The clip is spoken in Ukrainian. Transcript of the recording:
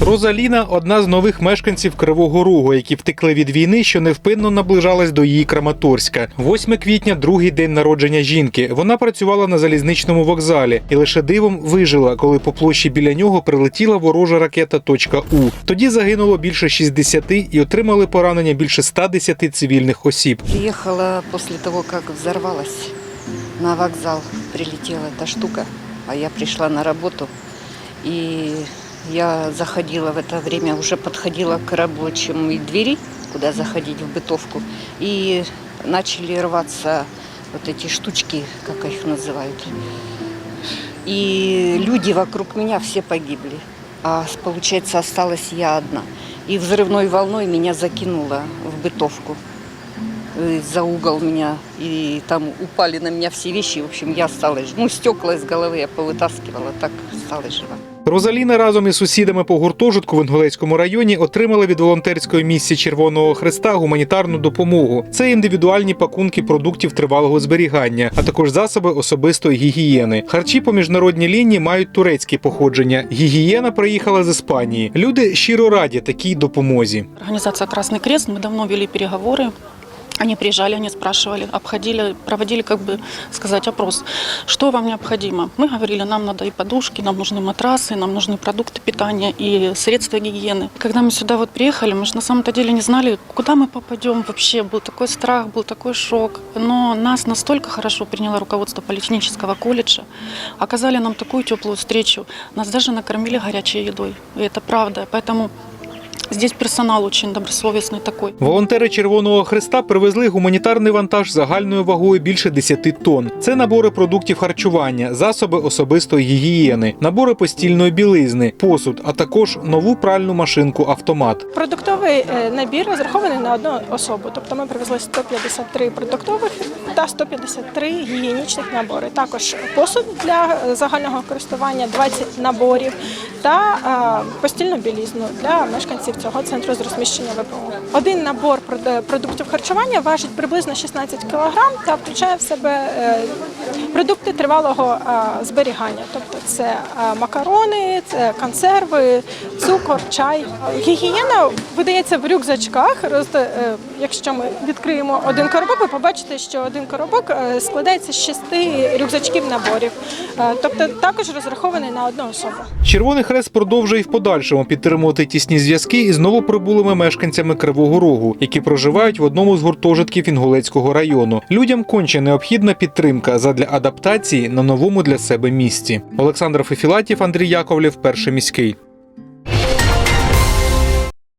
Розаліна одна з нових мешканців Кривого Рогу, які втекли від війни, що невпинно наближалась до її Краматорська. 8 квітня, другий день народження жінки. Вона працювала на залізничному вокзалі і лише дивом вижила, коли по площі біля нього прилетіла ворожа ракета «Точка У». Тоді загинуло більше 60 і отримали поранення більше 110 цивільних осіб. Приехала после того, как взорвалась. На вокзал прилетела эта штука, а я пришла на работу. И я заходила в это время, уже подходила к рабочим двери, куда заходить в бытовку. И начали рваться вот эти штучки, как их называют. И люди вокруг меня все погибли. А получается, осталась я одна. И взрывной волной меня закинуло в бытовку э, за угол меня, и там упали на меня все вещи. В общем, я осталась, ну, стекла из головы я повытаскивала, так осталась жива. Розаліна разом із сусідами по гуртожитку в Інгулецькому районі отримали від волонтерської місії Червоного Христа гуманітарну допомогу. Це індивідуальні пакунки продуктів тривалого зберігання, а також засоби особистої гігієни. Харчі по міжнародній лінії мають турецьке походження. Гігієна приїхала з Іспанії. Люди щиро раді такій допомозі. Организация «Красный крест», мы давно вели переговоры. Они приезжали, они спрашивали, обходили, проводили, как бы сказать, опрос, что вам необходимо. Мы говорили, нам надо и подушки, нам нужны матрасы, нам нужны продукты питания и средства гигиены. Когда мы сюда вот приехали, мы же на самом-то деле не знали, куда мы попадем вообще. Был такой страх, был такой шок. Но нас настолько хорошо приняло руководство политехнического колледжа, оказали нам такую теплую встречу. Нас даже накормили горячей едой. И это правда. Поэтому здесь персонал очень добросовестный такой. Волонтери Червоного Христа привезли гуманітарний вантаж загальною вагою більше 10 тонн. Це набори продуктів харчування, засоби особистої гігієни, набори постільної білизни, посуд, а також нову пральну машинку автомат. Продуктовий е, набір розрахований на одну особу. Тобто ми привезли 153 продуктових та 153 гігієнічних набори. Також посуд для е, загального користування, 20 наборів та е, постільну білізну для мешканців цього центру з розміщення ВПО. Один набор продуктів харчування важить приблизно 16 кг та включає в себе е, продукти тривалого е, зберігання. Тобто це е, макарони, це консерви, цукор, чай. Гігієна видається в рюкзачках. Якщо ми відкриємо один коробок, ви побачите, що один коробок складається з шести рюкзачків наборів. Тобто також розрахований на одну особу. Червоний хрест продовжує і в подальшому підтримувати тісні зв'язки із новоприбулими мешканцями Кривого Рогу, які проживають в одному з гуртожитків Інгулецького району. Людям конче необхідна підтримка задля адаптації на новому для себе місці. Олександр Фефілатів, Андрій Яковлєв, перший міський.